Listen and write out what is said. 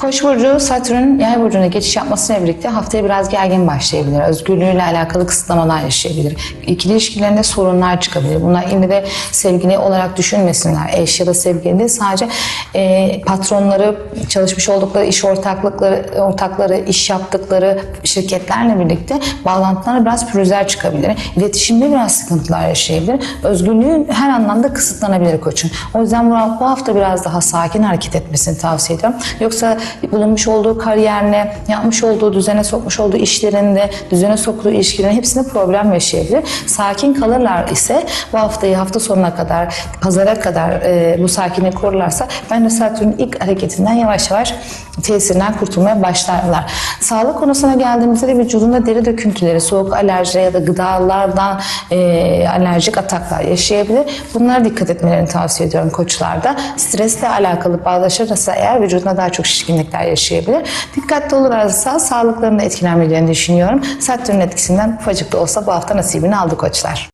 Koç burcu Satürn yay burcuna geçiş yapmasıyla birlikte haftaya biraz gergin başlayabilir. Özgürlüğüyle alakalı kısıtlamalar yaşayabilir. İkili ilişkilerinde sorunlar çıkabilir. Bunlar ille de sevgili olarak düşünmesinler. Eş ya da sevgili değil sadece e, patronları, çalışmış oldukları iş ortaklıkları, ortakları, iş yaptıkları şirketlerle birlikte bağlantılarına biraz pürüzler çıkabilir. İletişimde biraz sıkıntılar yaşayabilir. Özgürlüğün her anlamda kısıtlanabilir koçun. O yüzden bu hafta biraz daha sakin hareket etmesini tavsiye ediyorum. Yoksa bulunmuş olduğu kariyerine, yapmış olduğu düzene sokmuş olduğu işlerinde, düzene soktuğu ilişkilerin hepsinde problem yaşayabilir. Sakin kalırlar ise bu haftayı hafta sonuna kadar, pazara kadar e, bu sakinliği korurlarsa ben de Satürn'ün ilk hareketinden yavaş yavaş tesirinden kurtulmaya başlarlar. Sağlık konusuna geldiğimizde de vücudunda deri döküntüleri, soğuk alerjileri ya da gıdalardan e, alerjik ataklar yaşayabilir. Bunlara dikkat etmelerini tavsiye ediyorum koçlarda. Stresle alakalı bağdaşırsa eğer vücuduna daha çok şişkinlikler yaşayabilir. Dikkatli olurlarsa sağlıklarında etkilenmeyeceğini düşünüyorum. Satürn etkisinden ufacık da olsa bu hafta nasibini aldı koçlar.